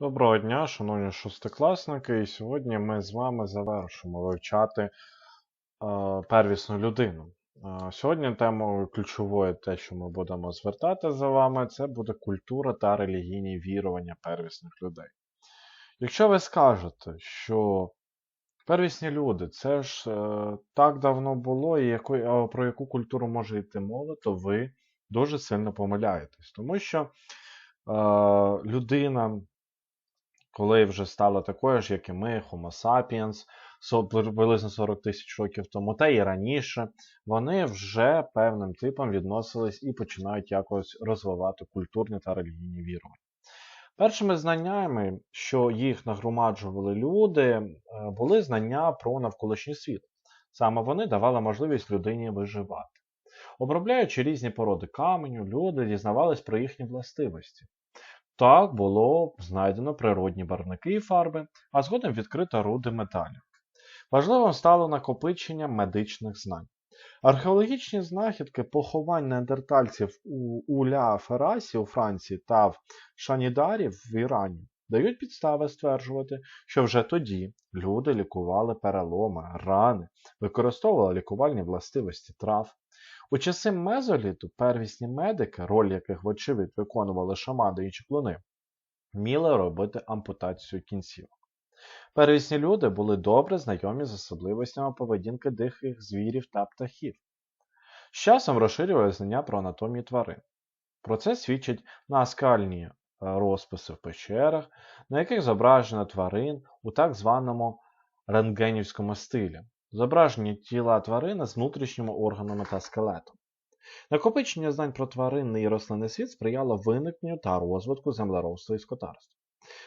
Доброго дня, шановні шостикласники, і сьогодні ми з вами завершимо вивчати е, первісну людину. Е, сьогодні темою ключовою, те, що ми будемо звертати за вами, це буде культура та релігійні вірування первісних людей. Якщо ви скажете, що первісні люди це ж е, так давно було, і яко, про яку культуру може йти мова, то ви дуже сильно помиляєтесь. Тому що е, людина коли вже стало такою ж, як і ми, Homo sapiens, приблизно 40 тисяч років тому, та і раніше, вони вже певним типом відносились і починають якось розвивати культурні та релігійні вірування. Першими знаннями, що їх нагромаджували люди, е, були знання про навколишній світ. Саме вони давали можливість людині виживати. Обробляючи різні породи каменю, люди дізнавались про їхні властивості. Так було знайдено природні барвники і фарби, а згодом відкрито руди металів. Важливим стало накопичення медичних знань. Археологічні знахідки поховань неандертальців у Уля Ферасі у Франції та в Шанідарі в Ірані дають підстави стверджувати, що вже тоді люди лікували переломи, рани, використовували лікувальні властивості трав, у часи мезоліту первісні медики, роль яких, вочевидь, виконували шамади і чеклуни, вміли робити ампутацію кінцівок. Первісні люди були добре знайомі з особливостями поведінки диких звірів та птахів. З часом розширювали знання про анатомію тварин. Про це свідчать наскальні е, розписи в печерах, на яких зображено тварин у так званому рентгенівському стилі, Зображення тіла тварини з внутрішніми органами та скелетом. Накопичення знань про тваринний і рослинний світ сприяло виникненню та розвитку землеробства і скотарства.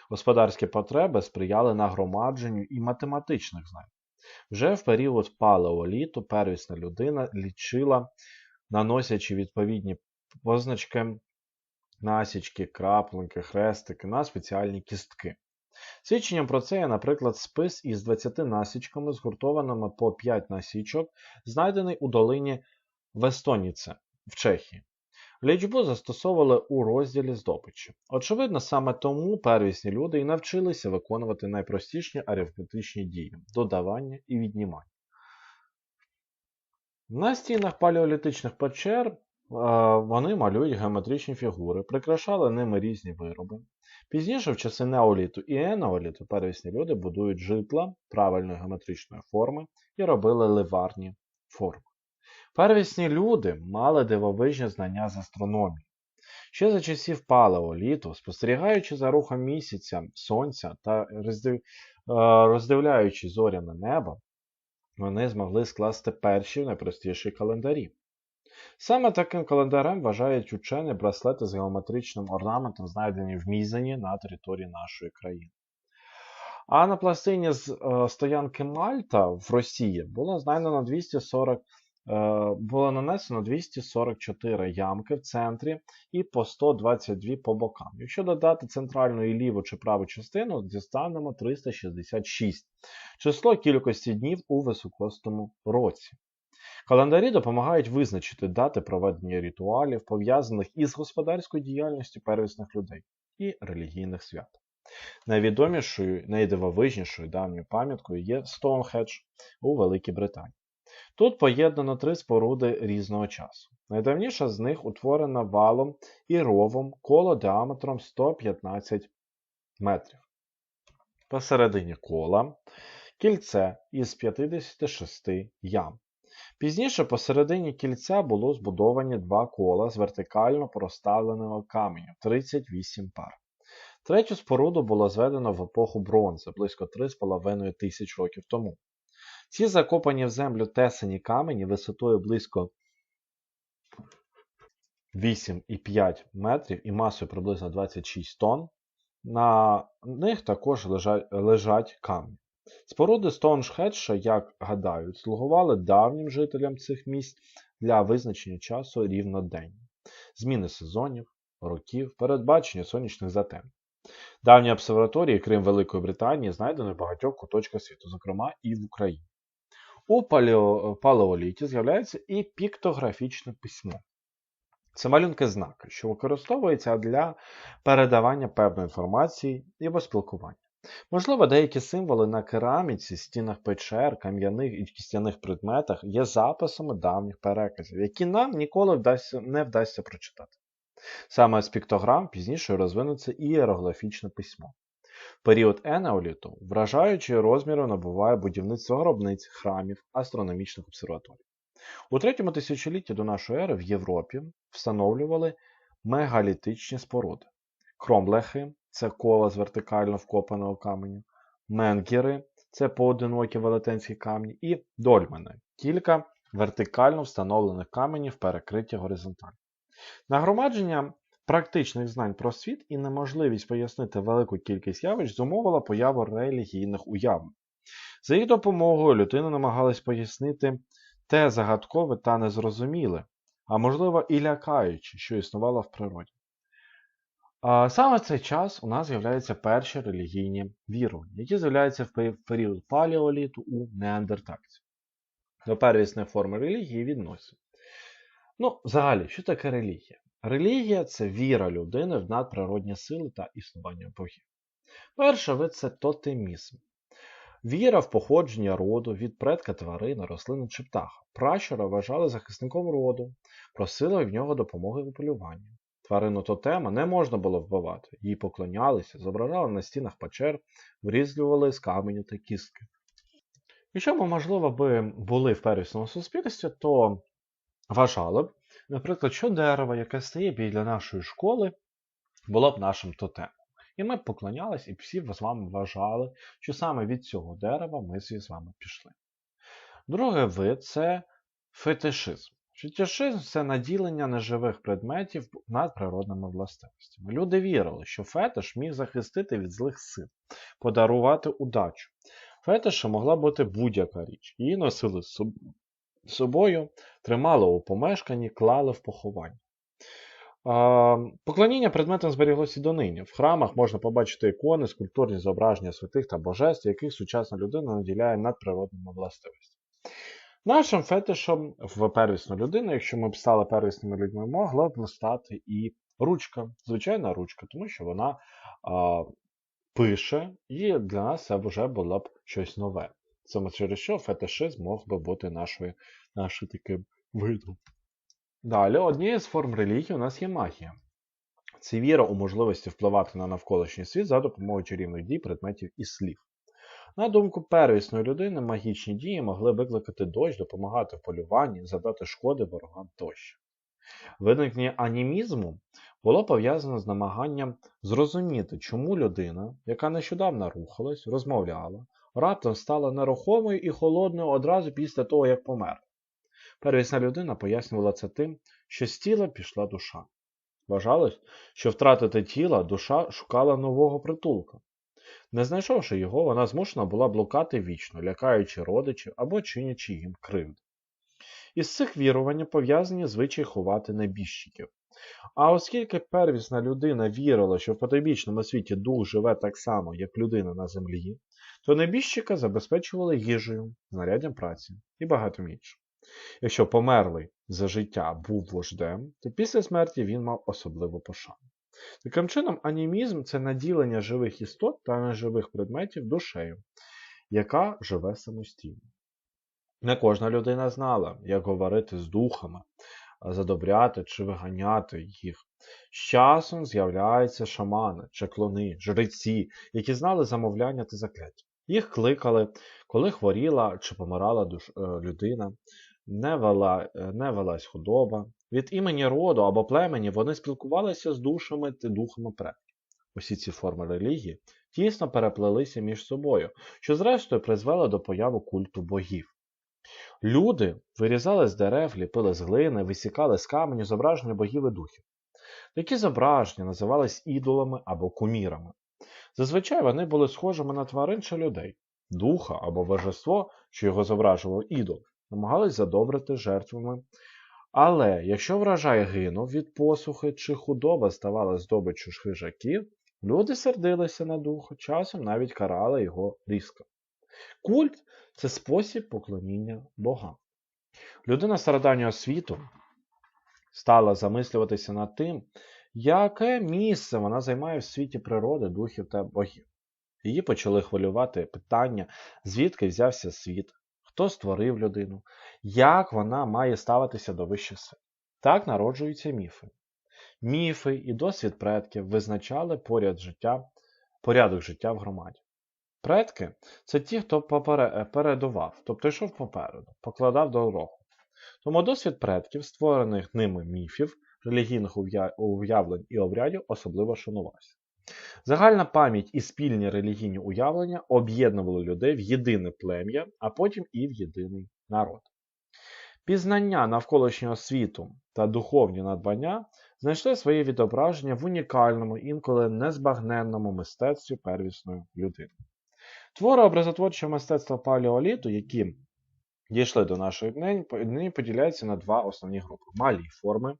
Господарські потреби сприяли нагромадженню і математичних знань. Вже в період палеоліту первісна людина лічила, наносячи відповідні позначки, насічки, краплинки, хрестики на спеціальні кістки. Свідченням про це є, наприклад, спис із 20 насічками, згуртованими по 5 насічок, знайдений у долині Вестоніце в Чехії. Лічбу застосовували у розділі здобичі. Очевидно, саме тому первісні люди і навчилися виконувати найпростіші арифметичні дії додавання і віднімання. На стінах палеолітичних печер вони малюють геометричні фігури, прикрашали ними різні вироби. Пізніше, в часи неоліту і енеоліту, первісні люди будують житла правильної геометричної форми і робили ливарні форми. Первісні люди мали дивовижні знання з астрономії. Ще за часів палеоліту, спостерігаючи за рухом місяця, сонця та. Е, роздивляючи зоряне небо, вони змогли скласти перші найпростіші календарі. Саме таким календарем вважають учені браслети з геометричним орнаментом, знайдені в Мізані на території нашої країни. А на пластині з е, стоянки Мальта в Росії було знайдено 240, е, було нанесено 244 ямки в центрі і по 122 по бокам. Якщо додати центральну і ліву чи праву частину, дістанемо 366 число кількості днів у високостому році. Календарі допомагають визначити дати проведення ритуалів, пов'язаних із господарською діяльністю первісних людей і релігійних свят. Найвідомішою, найдивовижнішою давньою пам'яткою є Стоунхедж у Великій Британії. Тут поєднано три споруди різного часу. Найдавніша з них утворена валом і ровом коло діаметром 115 метрів. Посередині кола кільце із 56 ям. Пізніше посередині кільця було збудовані два кола з вертикально проставленого каменю 38 пар. Третю споруду було зведено в епоху бронзи близько 3,5 тисяч років тому. Ці закопані в землю тесані камені висотою близько 8,5 метрів і масою приблизно 26 тонн. На них також лежать, лежать камні. Споруди Стоунхеджа, як гадають, слугували давнім жителям цих місць для визначення часу рівнодення, зміни сезонів, років, передбачення сонячних затем. Давні обсерваторії, крім Великої Британії, знайдені в багатьох куточках світу, зокрема і в Україні. У палеоліті з'являється і піктографічне письмо. Це малюнки знаки, що використовуються для передавання певної інформації або спілкування. Можливо, деякі символи на кераміці, стінах печер, кам'яних і кістяних предметах є записами давніх переказів, які нам ніколи вдасться, не вдасться прочитати. Саме з піктограм пізніше розвинеться ієрогліфічне письмо. Період енеоліту вражаючої розміру набуває будівництво гробниць, храмів, астрономічних обсерваторій. У третьому тисячолітті до нашої ери в Європі встановлювали мегалітичні споруди. Кромлехи це кола з вертикально вкопаного каменю, менгіри це поодинокі велетенські камні, і дольмени кілька вертикально встановлених каменів, перекриті горизонтально. Нагромадження практичних знань про світ і неможливість пояснити велику кількість явищ зумовила появу релігійних уявлень. За їх допомогою людина намагалась пояснити те загадкове та незрозуміле, а можливо і лякаюче, що існувало в природі. Саме в цей час у нас з'являються перші релігійні вірування, які з'являються в період палеоліту у неандертальців. До первісної форми релігії відносять. Ну, взагалі, що таке релігія? Релігія це віра людини в надприродні сили та існування богів. Перший вид це тотемізм. Віра в походження роду від предка тварини, рослини чи птаха. Пращура вважали захисником роду, просили в нього допомоги у полюванні. Тварину тотема не можна було вбивати, їй поклонялися, зображали на стінах печер, врізлювали з каменю та кістки. Якщо ми, можливо, би були в первісному суспільстві, то вважали б, наприклад, що дерево, яке стає біля нашої школи, було б нашим тотемом. І ми б поклонялись, і всі з вами вважали, що саме від цього дерева ми з вами пішли. Другий вид це фетишизм. Фетишизм це наділення неживих предметів над природними властивостями. Люди вірили, що фетиш міг захистити від злих сил, подарувати удачу. Фетишем могла бути будь-яка річ. Її носили з собою, тримали у помешканні, клали в поховання. Поклоніння предметам зберіглося донині. В храмах можна побачити ікони, скульптурні зображення святих та божеств, яких сучасна людина наділяє надприродними властивостями. Нашим фетишем в первісну людину, якщо ми б стали первісними людьми, могла б стати і ручка, звичайна ручка, тому що вона а, пише, і для нас це вже було б щось нове. Саме через що фетишизм мог би бути нашою, нашим таким видом. Далі, однією з форм релігії у нас є магія. Це віра у можливості впливати на навколишній світ за допомогою чарівних дій, предметів і слів. На думку первісної людини, магічні дії могли викликати дощ, допомагати в полюванні, задати шкоди ворогам тощо. Виникнення анімізму було пов'язане з намаганням зрозуміти, чому людина, яка нещодавно рухалась, розмовляла, раптом стала нерухомою і холодною одразу після того, як померла. Первісна людина пояснювала це тим, що з тіла пішла душа. Вважалось, що втратити тіло душа шукала нового притулка. Не знайшовши його, вона змушена була блукати вічно, лякаючи родичів або чинячи їм кривди. Із цих вірувань пов'язані звичай ховати небіжчиків. А оскільки первісна людина вірила, що в потойбічному світі дух живе так само, як людина на землі, то небіжчика забезпечували їжею, знаряддям праці і багатим іншим. Якщо померлий за життя був вождем, то після смерті він мав особливу пошану. Таким чином, анімізм це наділення живих істот та неживих предметів душею, яка живе самостійно. Не кожна людина знала, як говорити з духами, задобряти чи виганяти їх. З часом з'являються шамани, чеклуни, жреці, які знали замовляння та закляття. Їх кликали, коли хворіла чи помирала душ... Е, людина, не, вела... Е, не велась худоба, від імені роду або племені вони спілкувалися з душами та духами предків. Усі ці форми релігії тісно переплелися між собою, що зрештою призвело до появи культу богів. Люди вирізали з дерев, ліпили з глини, висікали з каменю зображення богів і духів. Такі зображення називались ідолами або кумірами. Зазвичай вони були схожими на тварин чи людей, духа або божество, що його зображував ідол, намагались задобрити жертвами але якщо врожай гинув від посухи чи худоба ставала здобиччю хижаків, люди сердилися на дух, часом навіть карали його різко. Культ це спосіб поклоніння Бога. Людина стародавнього світу стала замислюватися над тим, яке місце вона займає в світі природи, духів та богів. Її почали хвилювати питання, звідки взявся світ, хто створив людину, як вона має ставитися до вищих сил. Так народжуються міфи. Міфи і досвід предків визначали поряд життя, порядок життя в громаді. Предки це ті, хто передував, тобто йшов попереду, покладав дорогу. Тому досвід предків, створених ними міфів, релігійних уявлень і обрядів особливо шанувався. Загальна пам'ять і спільні релігійні уявлення об'єднували людей в єдине плем'я, а потім і в єдиний народ. Пізнання навколишнього світу та духовні надбання знайшли своє відображення в унікальному, інколи незбагненному мистецтві первісної людини. Твори образотворчого мистецтва палеоліту, які дійшли до нашої дні, поділяються на два основні групи: малі форми,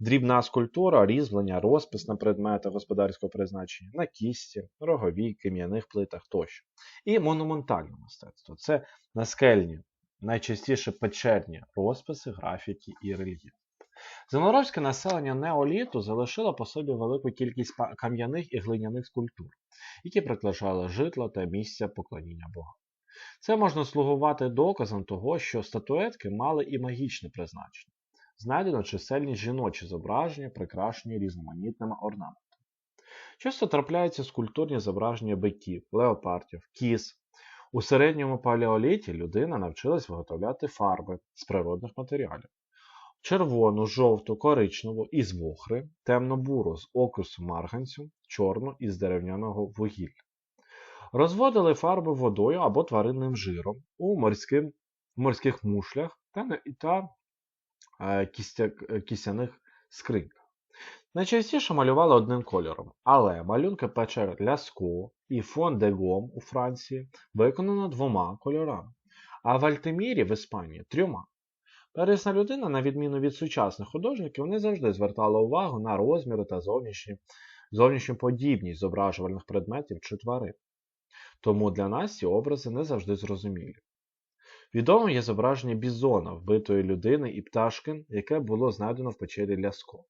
дрібна скульптура, різьблення, розпис на предмети господарського призначення, на кісті, роговій, кам'яних плитах тощо. І монументальне мистецтво це наскельні, найчастіше печерні розписи, графіки і рельєф. Землеробське населення неоліту залишило по собі велику кількість кам'яних і глиняних скульптур, які прикрашали житла та місця поклоніння Бога. Це можна слугувати доказом того, що статуетки мали і магічне призначення. Знайдено чисельні жіночі зображення, прикрашені різноманітними орнаментами. Часто трапляються скульптурні зображення биків, леопардів, кіз. У середньому палеоліті людина навчилась виготовляти фарби з природних матеріалів. Червону, жовту, коричневу із вохри, темно-буру з окрусу марганцю, чорну із дерев'яного вугілля. Розводили фарби водою або тваринним жиром у морських мушлях та, та кістяних скриньках. Найчастіше малювали одним кольором, але малюнки печер Ляско і Фон де Гом у Франції виконано двома кольорами, а в Альтемірі в Іспанії трьома. Первісна людина, на відміну від сучасних художників, не завжди звертала увагу на розміри та зовнішню, зовнішню подібність зображувальних предметів чи тварин. Тому для нас ці образи не завжди зрозумілі. Відомим є зображення бізона, вбитої людини і пташки, яке було знайдено в печері Ляско.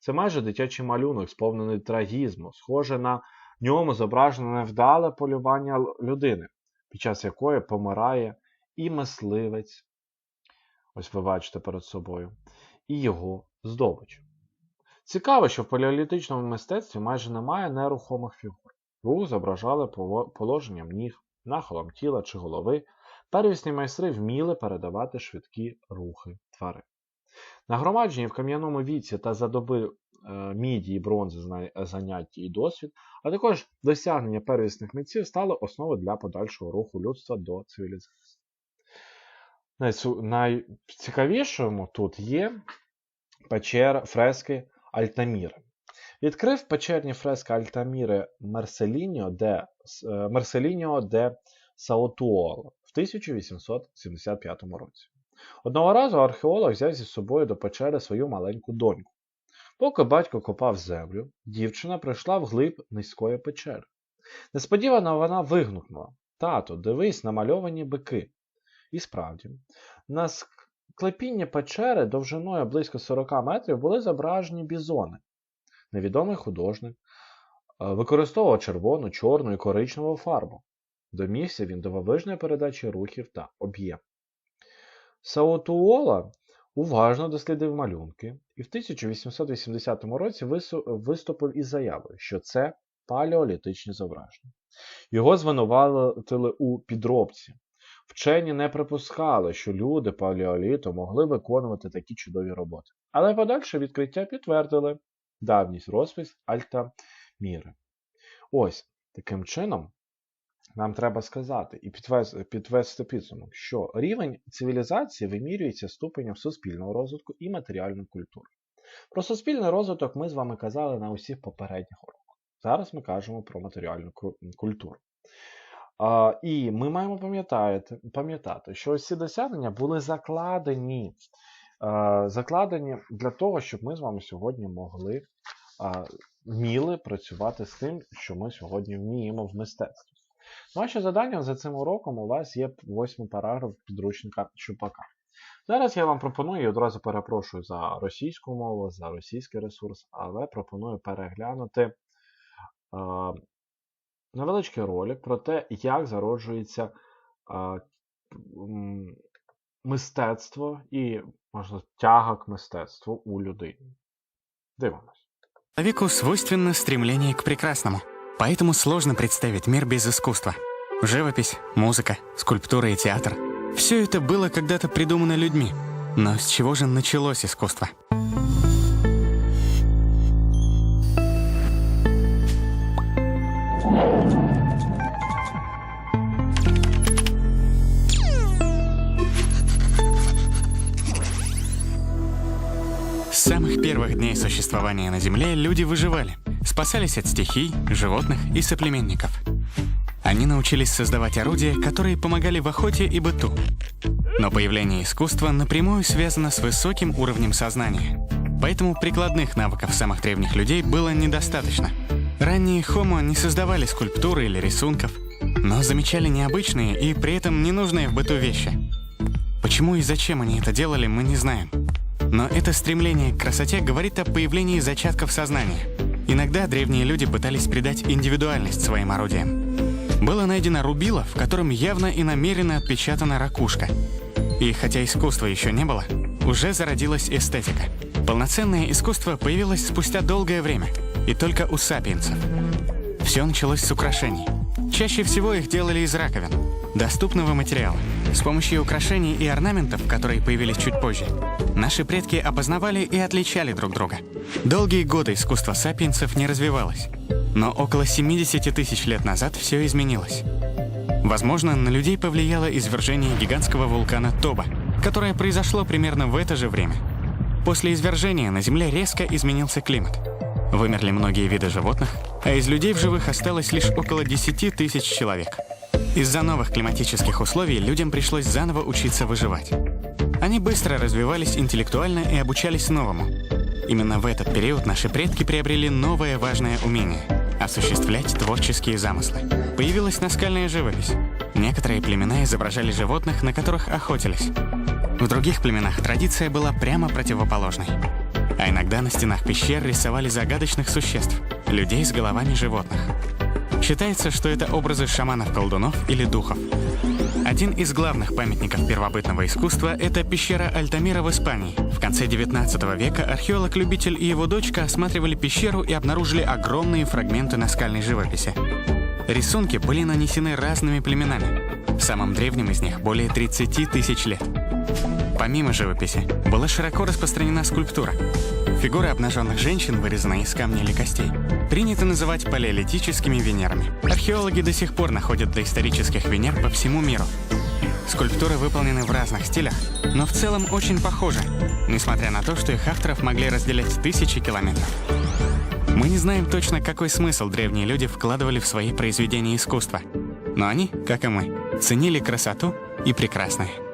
Це майже дитячий малюнок, сповнений трагізму, схоже на ньому зображене невдале полювання людини, під час якої помирає і мисливець, ось ви бачите перед собою, і його здобич. Цікаво, що в палеолітичному мистецтві майже немає нерухомих фігур. Рух зображали положенням ніг, нахилом тіла чи голови. Первісні майстри вміли передавати швидкі рухи тварин. Нагромаджені в кам'яному віці та за доби е, міді і бронзи заняття і досвід, а також досягнення первісних митців стали основою для подальшого руху людства до цивілізації. Найцікавішому тут є печер фрески Альтаміри. Відкрив печерні фрески Альтаміри Мерселіньо де, е, Мерселіньо де Саутуоло в 1875 році. Одного разу археолог взяв зі собою до печери свою маленьку доньку. Поки батько копав землю, дівчина прийшла вглиб низької печери. Несподівано вона вигукнула Тато, дивись, намальовані бики. І справді, на склепінні печери довжиною близько 40 метрів були зображені бізони. Невідомий художник е, використовував червону, чорну і коричневу фарбу. Домігся він дивовижної передачі рухів та об'єм. Саотуола уважно дослідив малюнки і в 1880 році виступив із заявою, що це палеолітичні зображення. Його звинуватили у підробці. Вчені не припускали, що люди палеоліту могли виконувати такі чудові роботи. Але подальше відкриття підтвердили давність розпис Альтаміри. Ось таким чином нам треба сказати і підвести, підсумок, що рівень цивілізації вимірюється ступенем суспільного розвитку і матеріальної культури. Про суспільний розвиток ми з вами казали на усіх попередніх уроках. Зараз ми кажемо про матеріальну культуру. А, І ми маємо пам'ятати, пам'ятати, що ці досягнення були закладені а, закладені для того, щоб ми з вами сьогодні могли а, вміли працювати з тим, що ми сьогодні вміємо в мистецтві. Ваше завдання за цим уроком у вас є восьмий параграф підручника Чупака. Зараз я вам пропоную і одразу перепрошую за російську мову, за російський ресурс, але пропоную переглянути е, невеличкий ролик про те, як зароджується е, мистецтво і, можливо, тяга к мистецтву у людині. Дивимось. Человеку свойственно стремление к прекрасному, поэтому сложно представить мир без искусства. Живопись, музыка, скульптура и театр – все это было когда-то придумано людьми. Но с чего же началось искусство? С самых первых дней существования на Земле люди выживали, спасались от стихий, животных и соплеменников. Они научились создавать орудия, которые помогали в охоте и быту. Но появление искусства напрямую связано с высоким уровнем сознания. Поэтому прикладных навыков самых древних людей было недостаточно. Ранние хомо не создавали скульптуры или рисунков, но замечали необычные и при этом ненужные в быту вещи. Почему и зачем они это делали, мы не знаем. Но это стремление к красоте говорит о появлении зачатков сознания. Иногда древние люди пытались придать индивидуальность своим орудиям. Было найдено рубило, в котором явно и намеренно отпечатана ракушка. И хотя искусства еще не было, уже зародилась эстетика. Полноценное искусство появилось спустя долгое время, и только у сапиенсов. Все началось с украшений. Чаще всего их делали из раковин, доступного материала. С помощью украшений и орнаментов, которые появились чуть позже, наши предки опознавали и отличали друг друга. Долгие годы искусство сапиенсов не развивалось. Но около 70 тысяч лет назад все изменилось. Возможно, на людей повлияло извержение гигантского вулкана Тоба, которое произошло примерно в это же время. После извержения на Земле резко изменился климат. Вымерли многие виды животных, а из людей в живых осталось лишь около 10 тысяч человек. Из-за новых климатических условий людям пришлось заново учиться выживать. Они быстро развивались интеллектуально и обучались новому. Именно в этот период наши предки приобрели новое важное умение – осуществлять творческие замыслы. Появилась наскальная живопись. Некоторые племена изображали животных, на которых охотились. В других племенах традиция была прямо противоположной. А иногда на стенах пещер рисовали загадочных существ – людей с головами животных. Считается, что это образы шаманов-колдунов или духов. Один из главных памятников первобытного искусства – это пещера Альтамира в Испании. В конце 19 века археолог-любитель и его дочка осматривали пещеру и обнаружили огромные фрагменты наскальной живописи. Рисунки были нанесены разными племенами. Самым древним из них более 30 тысяч лет. Помимо живописи, была широко распространена скульптура. Фигуры обнаженных женщин, вырезанные из камня или костей, принято называть палеолитическими Венерами. Археологи до сих пор находят доисторических Венер по всему миру. Скульптуры выполнены в разных стилях, но в целом очень похожи, несмотря на то, что их авторов могли разделять тысячи километров. Мы не знаем точно, какой смысл древние люди вкладывали в свои произведения искусства. Но они, как и мы, ценили красоту и прекрасное.